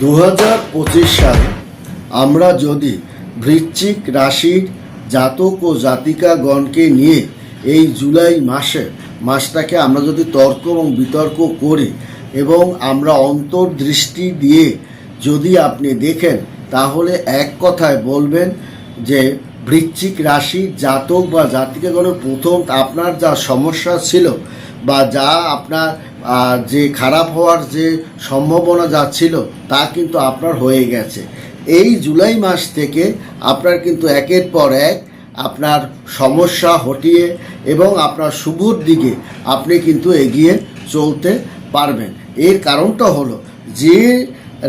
দু হাজার পঁচিশ সালে আমরা যদি বৃশ্চিক রাশির জাতক ও জাতিকাগণকে নিয়ে এই জুলাই মাসে, মাসটাকে আমরা যদি তর্ক এবং বিতর্ক করি এবং আমরা অন্তর্দৃষ্টি দিয়ে যদি আপনি দেখেন, তাহলে এক কথায় বলবেন যে বৃশ্চিক রাশির জাতক বা জাতিকাগণের প্রথম আপনার যা সমস্যা ছিল বা যা আপনার যে খারাপ হওয়ার যে সম্ভাবনা যাচ্ছিল তা কিন্তু আপনার হয়ে গেছে। এই জুলাই মাস থেকে আপনার কিন্তু একের পর এক আপনার সমস্যা হটিয়ে এবং আপনার শুভর দিকে আপনি কিন্তু এগিয়ে চলতে পারবেন। এর কারণটা হলো যে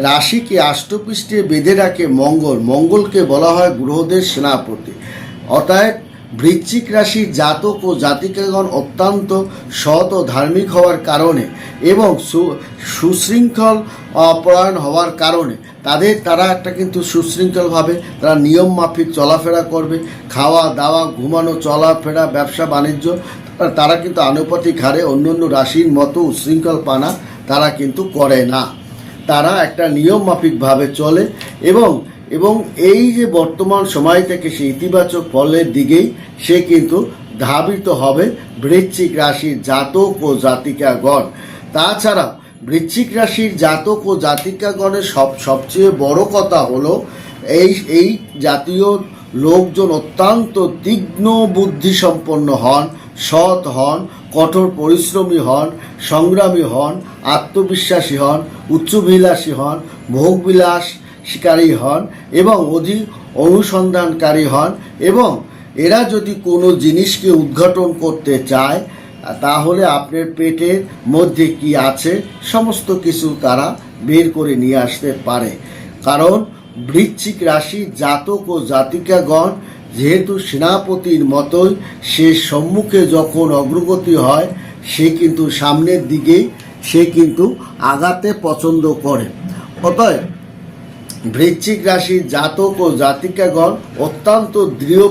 রাশিকে আষ্টপৃষ্ঠে বেঁধে রাখে মঙ্গল। মঙ্গলকে বলা হয় গ্রহদের সেনাপতি। অতএব বৃশ্চিক রাশির জাতক ও জাতিকাগণ অত্যন্ত সৎ ও ধার্মিক হওয়ার কারণে এবং সুশৃঙ্খল আহ, পরায়ণ হওয়ার কারণে তাদের তারা একটা কিন্তু সুশৃঙ্খলভাবে তারা নিয়ম মাফিক চলাফেরা করবে খাওয়া দাওয়া ঘুমানো চলাফেরা ব্যবসা বাণিজ্য তারা কিন্তু আনুপাতিক হারে অন্য অন্য রাশির মতো উশৃঙ্খল পানা তারা কিন্তু করে না। তারা একটা নিয়ম মাফিকভাবে চলে এবং এবং এই যে বর্তমান সময় থেকে সে ইতিবাচক ফলের দিকেই সে কিন্তু ধাবিত হবে বৃশ্চিক রাশির জাতক ও জাতিকাগণ। তাছাড়া বৃশ্চিক রাশির জাতক ও জাতিকাগণের সব, সবচেয়ে বড় কথা হলো এই এই জাতীয় লোকজন অত্যন্ত তীক্ষ্ণ বুদ্ধিসম্পন্ন হন, সৎ হন, কঠোর পরিশ্রমী হন, সংগ্রামী হন, আত্মবিশ্বাসী হন, উচ্চবিলাসী হন, ভোগবিলাস শিকারী হন এবং অধিক অনুসন্ধানকারী হন এবং এরা যদি কোনো জিনিসকে উদ্ঘাটন করতে চায়, তাহলে আপনার পেটের মধ্যে কি আছে সমস্ত কিছু তারা বের করে নিয়ে আসতে পারে। কারণ বৃশ্চিক রাশি জাতক ও জাতিকাগণ যেহেতু সেনাপতির মতোই সে সম্মুখে যখন অগ্রগতি হয়, সে কিন্তু সামনের দিকেই সে কিন্তু আগাতে পছন্দ করে। অতএব বৃশ্চিক রাশির জাতক ও জাতিকাগণ অত্যন্ত দৃঢ়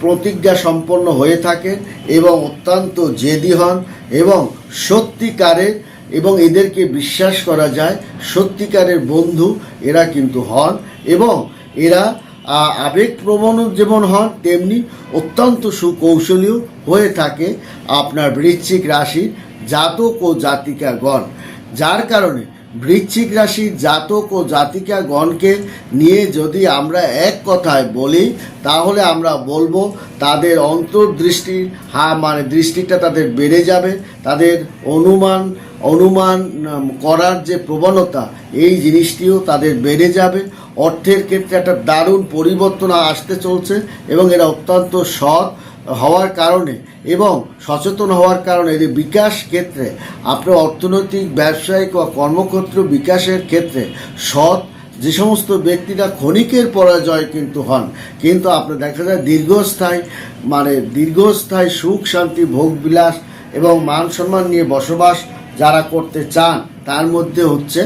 প্রতিজ্ঞা সম্পন্ন হয়ে থাকেন এবং অত্যন্ত জেদি হন এবং সত্যিকারের এবং এদেরকে বিশ্বাস করা যায়, সত্যিকারের বন্ধু এরা কিন্তু হন এবং এরা আবেগপ্রবণ যেমন হন, তেমনি অত্যন্ত সুকৌশলীয় হয়ে থাকে আপনার বৃশ্চিক রাশির জাতক ও জাতিকাগণ। যার কারণে বৃশ্চিক রাশির জাতক ও জাতিকাগণকে নিয়ে যদি আমরা এক কথায় বলি, তাহলে আমরা বলব তাদের অন্তর্দৃষ্টির হা মানে দৃষ্টিটা তাদের বেড়ে যাবে, তাদের অনুমান অনুমান করার যে প্রবণতা, এই জিনিসটিও তাদের বেড়ে যাবে। অর্থের ক্ষেত্রে একটা দারুণ পরিবর্তন আসতে চলছে এবং এরা অত্যন্ত সৎ হওয়ার কারণে এবং সচেতন হওয়ার কারণে এদের বিকাশ ক্ষেত্রে, আপনার অর্থনৈতিক, ব্যবসায়িক বা কর্মক্ষেত্র বিকাশের ক্ষেত্রে সৎ যে সমস্ত ব্যক্তিরা ক্ষণিকের পরাজয় কিন্তু হন, কিন্তু আপনার দেখা যায় দীর্ঘস্থায়ী মানে দীর্ঘস্থায়ী সুখ, শান্তি ভোগবিলাস এবং মান সম্মান নিয়ে বসবাস যারা করতে চান তার মধ্যে হচ্ছে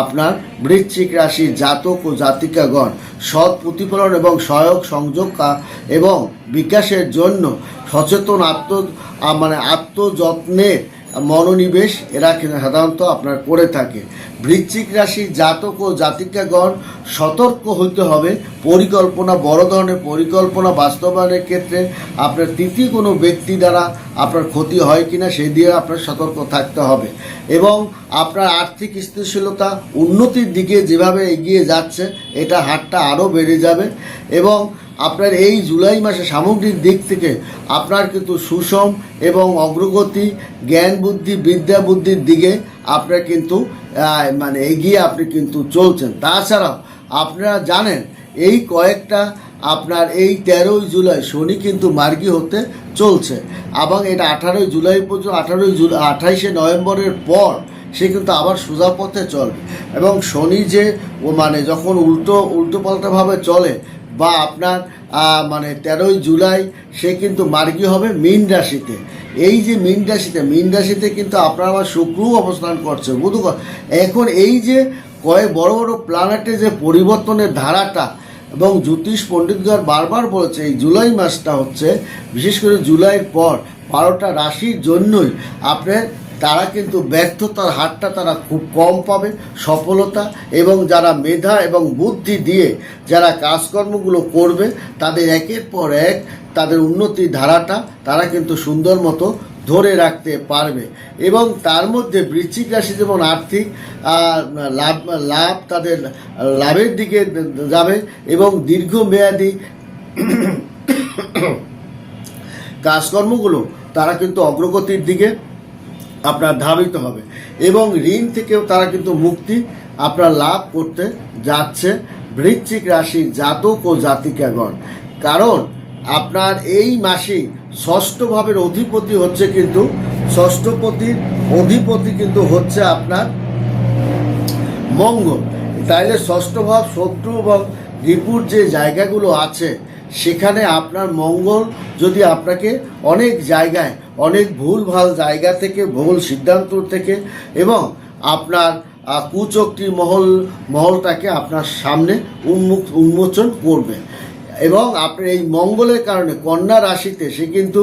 আপনার বৃশ্চিক রাশি জাতক ও জাতিকাগণ, সৎ প্রতিফলন এবং সহায়ক সংযোগ এবং বিকাশের জন্য সচেতন আত্ম মানে আত্মযত্নের মনোনিবেশ এরা সাধারণত আপনার করে থাকে। বৃশ্চিক রাশি জাতক ও জাতিকাগণ সতর্ক হইতে হবে। পরিকল্পনা, বড় ধরনের পরিকল্পনা বাস্তবায়নের ক্ষেত্রে আপনার তৃতীয় কোনো ব্যক্তি দ্বারা আপনার ক্ষতি হয় কিনা সেই দিয়ে আপনার সতর্ক থাকতে হবে। এবং আপনার আর্থিক স্থিতিশীলতা উন্নতির দিকে যেভাবে এগিয়ে যাচ্ছে, এটা হারটা আরও বেড়ে যাবে। এবং আপনার এই জুলাই মাসে সামগ্রিক দিক থেকে আপনার কিন্তু সুষম এবং অগ্রগতি, জ্ঞান বুদ্ধি, বিদ্যা বুদ্ধির দিকে আপনার কিন্তু মানে এগিয়ে আপনি কিন্তু চলছেন। তাছাড়াও আপনারা জানেন, এই কয়েকটা আপনার এই তেরোই জুলাই শনি কিন্তু মার্গী হতে চলছে এবং এটা আঠারোই জুলাই পর্যন্ত, আঠারোই জুলাই আঠাইশে নভেম্বরের পর সে কিন্তু আবার সোজা পথে চলবে। এবং শনি যে, ও মানে যখন উল্টো উল্টো পাল্টাভাবে চলে বা আপনার মানে তেরোই জুলাই সে কিন্তু মার্গী হবে মীন রাশিতে। এই যে মীন রাশিতে মীন রাশিতে কিন্তু আপনার আবার শুক্রও অবস্থান করছে বুধ এখন এই যে কয়েক বড় বড় প্ল্যানেটে যে পরিবর্তনের ধারাটা এবং জ্যোতিষ পণ্ডিতগণ বারবার বলেছে, এই জুলাই মাসটা হচ্ছে, বিশেষ করে জুলাইয়ের পর, বারোটা রাশির জন্যই আপনার তারা কিন্তু ব্যর্থতার হারটা তারা খুব কম পাবে, সফলতা এবং যারা মেধা এবং বুদ্ধি দিয়ে যারা কাজকর্মগুলো করবে, তাদের একের পর এক তাদের উন্নতির ধারাটা তারা কিন্তু সুন্দর মতো ধরে রাখতে পারবে। এবং তার মধ্যে বৃশ্চিক রাশি যেমন আর্থিক লাভ লাভ তাদের, লাভের দিকে যাবে এবং দীর্ঘমেয়াদী কাজকর্মগুলো তারা কিন্তু অগ্রগতির দিকে আপনার ধাবিত হবে। এবং ঋণ থেকেও তারা কিন্তু মুক্তি আপনার লাভ করতে যাচ্ছে বৃশ্চিক রাশির জাতক ও জাতিকাগণ। কারণ আপনার এই মাসে ষষ্ঠ ভাবের অধিপতি হচ্ছে কিন্তু ষষ্ঠপতির অধিপতি কিন্তু হচ্ছে আপনার মঙ্গল। তাইলে ষষ্ঠ ভাব শত্রু এবং রিপুর যে জায়গাগুলো আছে, সেখানে আপনার মঙ্গল যদি আপনাকে অনেক জায়গায় অনেক ভুল ভালো জায়গা থেকে, ভুল সিদ্ধান্ত থেকে এবং আপনার কুচক্রি মহল, মহলটাকে আপনার সামনে উন্মুখ উন্মোচন করবে। এবং আপনার এই মঙ্গলের কারণে কন্যা রাশিতে সে কিন্তু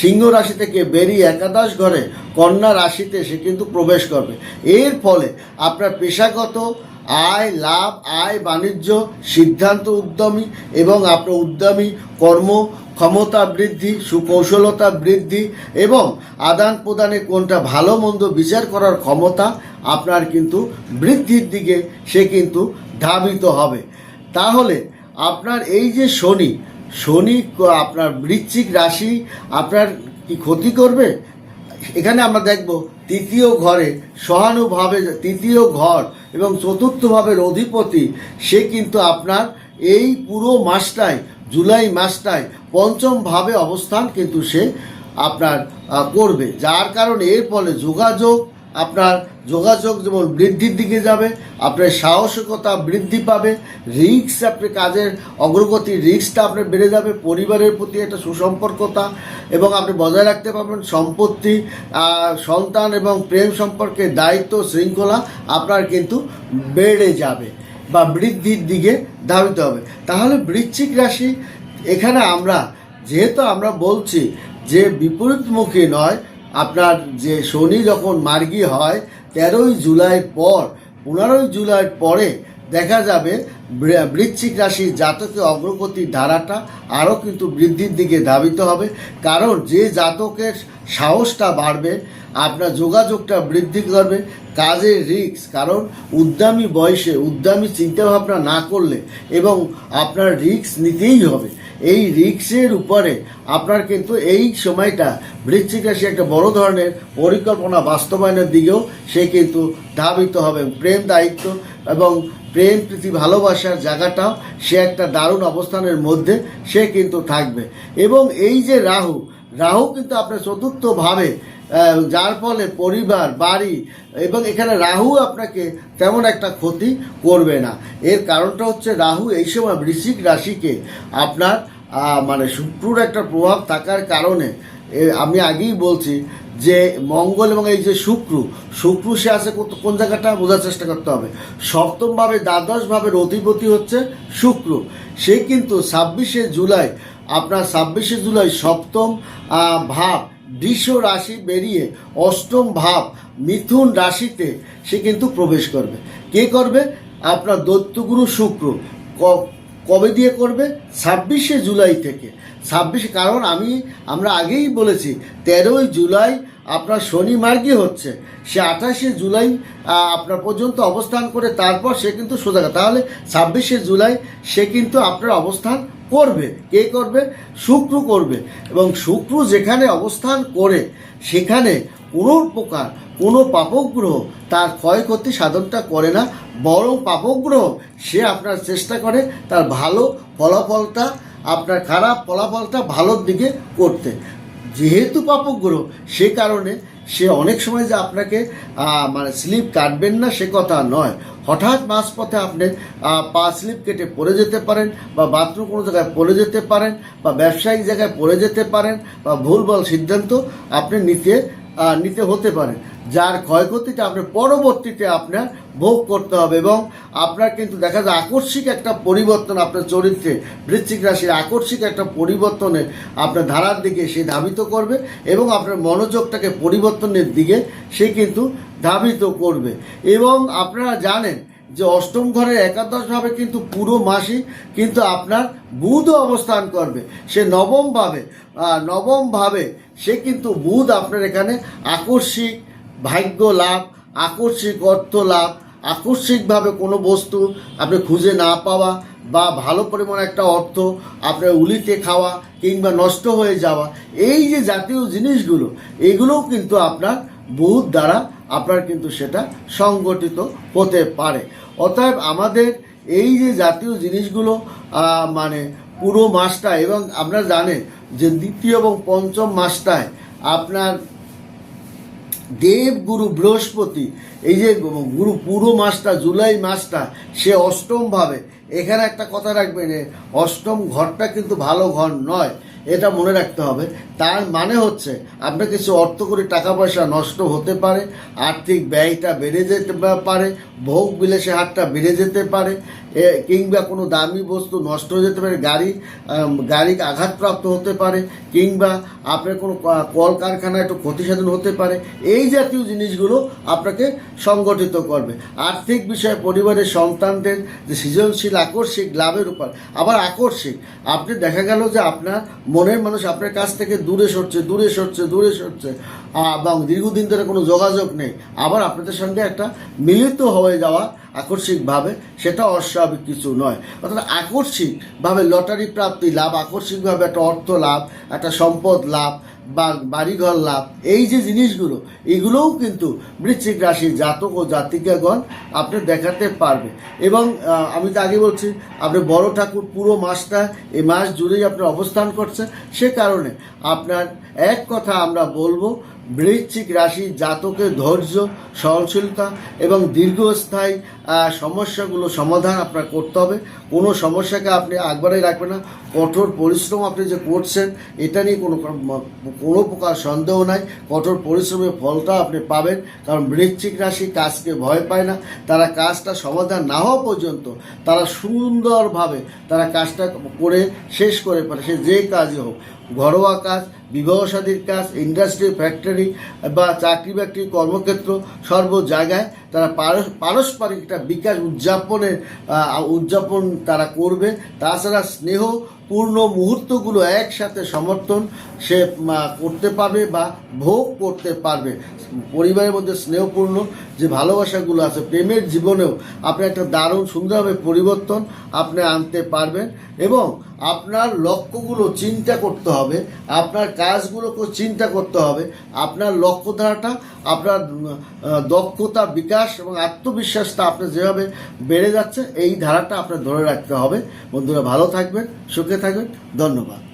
সিংহ রাশি থেকে বেরিয়ে একাদশ ঘরে কন্যা রাশিতে সে কিন্তু প্রবেশ করবে। এর ফলে আপনার পেশাগত আয়, লাভ, আয়, বাণিজ্য, সিদ্ধান্ত উদ্যমী এবং আপনার উদ্যমী কর্ম ক্ষমতা বৃদ্ধি, সুকৌশলতা বৃদ্ধি এবং আদান প্রদানে কোনটা ভালো মন্দ বিচার করার ক্ষমতা আপনার কিন্তু বৃদ্ধির দিকে সে কিন্তু ধাবিত হবে। তাহলে আপনার এই যে শনি শনি আপনার বৃশ্চিক রাশি আপনার কি ক্ষতি করবে? এখানে আমরা দেখব তৃতীয় ঘরে সহানুভাবে, তৃতীয় ঘর এবং চতুর্থ ভাবের অধিপতি সে কিন্তু আপনার এই পুরো মাসটায়, জুলাই মাসটায় পঞ্চম ভাবে অবস্থান কিন্তু সে আপনার করবে। যার কারণে এর ফলে যোগাযোগ, আপনার যোগাযোগ যেমন বৃদ্ধির দিকে যাবে, আপনার সাহসিকতা বৃদ্ধি পাবে রিক্স আপনি কাজের অগ্রগতি রিক্সটা আপনার বেড়ে যাবে, পরিবারের প্রতি একটা সুসম্পর্কতা এবং আপনি বজায় রাখতে পারবেন, সম্পত্তি সন্তান এবং প্রেম সম্পর্কে দায়িত্ব, শৃঙ্খলা আপনার কিন্তু বেড়ে যাবে বা বৃদ্ধির দিকে ধাবিত হবে। তাহলে বৃশ্চিক রাশি এখানে আমরা, যেহেতু আমরা বলছি যে বিপরীতমুখী নয়, আপনার যে শনি যখন মার্গী হয়, তেরোই জুলাই পর, পনেরোই জুলাই পরে দেখা যাবে বৃশ্চিক রাশির জাতকের অগ্রগতির ধারাটা আরও কিন্তু বৃদ্ধির দিকে ধাবিত হবে। কারণ যে জাতকের সাহসটা বাড়বে, আপনার যোগাযোগটা বৃদ্ধি করবে, কাজের রিস্ক কারণ উদ্যমী বয়সে উদ্যমী চিন্তাভাবনা না করলে এবং আপনার রিক্স নিতেই হবে। এই রিক্সের উপরে আপনার কিন্তু এই সময়টা বৃশ্চিক রাশি একটা বড় ধরনের পরিকল্পনা বাস্তবায়নের দিকেও সে কিন্তু ধাবিত হবে। প্রেম দায়িত্ব এবং প্রেম প্রীতি ভালোবাসার জায়গাটাও সে একটা দারুণ অবস্থানের মধ্যে সে কিন্তু থাকবে। এবং এই যে রাহু রাহু কিন্তু আপনার চতুর্থ ভাবে যার ফলে পরিবার, বাড়ি এবং এখানে রাহু আপনাকে তেমন একটা ক্ষতি করবে না। এর কারণটা হচ্ছে রাহু এই সময় বৃশ্চিক রাশিকে আপনার মানে শুক্রর একটা প্রভাব থাকার কারণে আমি আগেই বলছি যে মঙ্গল এবং এই যে শুক্র শুক্র সে আছে কোন জায়গাটা বোঝার চেষ্টা করতে হবে। সপ্তমভাবে দ্বাদশভাবের অধিপতি হচ্ছে শুক্র। সে কিন্তু ছাব্বিশে জুলাই, আপনার ছাব্বিশে জুলাই সপ্তম ভাব, বৃষ রাশি বেরিয়ে অষ্টম ভাব, মিথুন রাশিতে সে কিন্তু প্রবেশ করবে। কে করবে? আপনার দৈত্যগুরু শুক্র। কবে দিয়ে করবে? ছাব্বিশে জুলাই থেকে। ছাব্বিশে, কারণ আমি, আমরা আগেই বলেছি, তেরোই জুলাই আপনার শনি মার্গী হচ্ছে। সে আঠাশে জুলাই আপনার পর্যন্ত অবস্থান করে তারপর সে কিন্তু সোজা তাহলে ছাব্বিশে জুলাই সে কিন্তু আপনার অবস্থান করবে। কে করবে? শুক্র করবে। এবং শুক্র যেখানে অবস্থান করে, সেখানে কোনো প্রকার কোনো পাপগ্রহ তার ক্ষয়ক্ষতি সাধনটা করে না। বরং পাপগ্রহ সে আপনার চেষ্টা করে তার ভালো ফলাফলটা, আপনার খারাপ ফলাফলটা ভালোর দিকে করতে। যেহেতু পাপগ্রহ সে কারণে সে অনেক সময় যে আপনাকে মানে স্লিপ কাটবেন না, সে কথা নয়। হঠাৎ মাঝপথে আপনি পা স্লিপ কেটে পড়ে যেতে পারেন বা বাথরুম কোনো জায়গায় পড়ে যেতে পারেন বা ব্যবসায়িক জায়গায় পড়ে যেতে পারেন বা ভুলভাল সিদ্ধান্ত আপনি নিতে নিতে হতে পারে। যার ক্ষয়ক্ষতিটা আপনার পরবর্তীতে আপনার ভোগ করতে হবে এবং আপনার কিন্তু দেখা যায় আকস্মিক একটা পরিবর্তন আপনার চরিত্রে, বৃশ্চিক রাশির আকস্মিক একটা পরিবর্তনে আপনার ধারার দিকে সে ধাবিত করবে এবং আপনার মনোযোগটাকে পরিবর্তনের দিকে সে কিন্তু ধাবিত করবে। এবং আপনারা জানেন যে অষ্টম ঘরের একাদশভাবে কিন্তু পুরো মাসই কিন্তু আপনার বুধ অবস্থান করবে। সে নবমভাবে নবমভাবে সে কিন্তু বুধ আপনার এখানে আকস্মিক ভাগ্য লাভ, আকস্মিক অর্থ লাভ, আকস্মিকভাবে কোনো বস্তু আপনি খুঁজে না পাওয়া বা ভালো পরিমাণে একটা অর্থ আপনার উলিতে খাওয়া কিংবা নষ্ট হয়ে যাওয়া, এই যে জাতীয় জিনিসগুলো, এগুলোও কিন্তু আপনার বহুত দ্বারা আপনার কিন্তু সেটা সংগঠিত হতে পারে। অতএব আমাদের এই যে জাতীয় জিনিসগুলো মানে পুরো মাসটা এবং আপনারা জানেন যে দ্বিতীয় এবং পঞ্চম মাসটায় আপনার দেবগুরু বৃহস্পতি, এই যে গুরু পুরো মাসটা, জুলাই মাসটা, সে অষ্টম ভাবে। এখানে একটা কথা রাখবেন অষ্টম ঘরটা কিন্তু ভালো ঘর নয়, এটা মনে রাখতে হবে। তার মানে হচ্ছে আপনার কিছু অর্থ করে টাকা পয়সা নষ্ট হতে পারে, আর্থিক ব্যয়টা বেড়ে যেতে পারে ভোগ বিলাসে হাতটা বেড়ে যেতে পারে কিংবা কোনো দামি বস্তু নষ্ট হয়ে যেতে পারে, গাড়ি গাড়ি আঘাতপ্রাপ্ত হতে পারে, কিংবা আপনার কোনো কলকারখানায় একটু ক্ষতিসাধন হতে পারে, এই জাতীয় জিনিসগুলো আপনাকে সংগঠিত করবে। আর্থিক বিষয়ে পরিবারের সন্তানদের যে সৃজনশীল, আকস্মিক লাভের উপর, আবার আকস্মিক, আপনি দেখা গেল যে আপনার মনের মানুষ আপনার কাছ থেকে দূরে সরছে দূরে সরছে দূরে সরছে এবং দীর্ঘদিন ধরে কোনো যোগাযোগ নেই, আবার আপনাদের সঙ্গে একটা মিলিত হয়ে যাওয়া আকস্মিকভাবে, সেটা অস্বাভাবিক কিছু নয়। অর্থাৎ আকস্মিকভাবে লটারি প্রাপ্তি লাভ, আকস্মিকভাবে একটা অর্থ লাভ, একটা সম্পদ লাভ, বা বাড়িঘর লাভ, এই যে জিনিসগুলো, এগুলোও কিন্তু বৃশ্চিক রাশি জাতক ও জাতিকাগণ আপনি দেখাতে পারবে। এবং আমি তো আগে বলছি, আপনি বড় ঠাকুর, পুরো মাসটা, এই মাস জুড়েই আপনার অবস্থান করছে সে কারণে আপনার এক কথা আমরা বলব বৃশ্চিক রাশি জাতকের ধৈর্য, সহনশীলতা এবং দীর্ঘস্থায়ী সমস্যাগুলো সমাধান আপনার করতে হবে। কোনো সমস্যাকে আপনি একবারে রাখবেন না। কঠোর পরিশ্রম আপনি যে করছেন, এটা নিয়ে কোনো কোনো প্রকার সন্দেহ নাই। কঠোর পরিশ্রমের ফলটা আপনি পাবেন। কারণ বৃশ্চিক রাশি কাজকে ভয় পায় না। তারা কাজটা সমাধান না হওয়া পর্যন্ত তারা সুন্দরভাবে তারা কাজটা করে, শেষ করে পারে সে যে কাজই হোক। ঘরোয়া কাজ বিবাহ সাদীর কাজ ইন্ডাস্ট্রি ফ্যাক্টরি বা চাকরি বাকরি কর্মক্ষেত্র সর্ব জায়গায় তারা পারস- পারস্পরিক একটা বিকাশ উদযাপনের উদযাপন তারা করবে। তাছাড়া স্নেহ পূর্ণ মুহূর্তগুলো একসাথে সমর্থন সে করতে পারবে বা ভোগ করতে পারবে। পরিবারের মধ্যে স্নেহপূর্ণ যে ভালোবাসাগুলো আছে, প্রেমের জীবনেও আপনি একটা দারুণ সুন্দরভাবে পরিবর্তন আপনি আনতে পারবেন এবং আপনার লক্ষ্যগুলো চিন্তা করতে হবে, আপনার কাজগুলোকে চিন্তা করতে হবে, আপনার লক্ষ্যধারাটা, আপনার দক্ষতা, বিকাশ এবং আত্মবিশ্বাসটা আপনার যেভাবে বেড়ে যাচ্ছে, এই ধারাটা আপনার ধরে রাখতে হবে। বন্ধুরা ভালো থাকবেন, সুখে থাকবেন, ধন্যবাদ।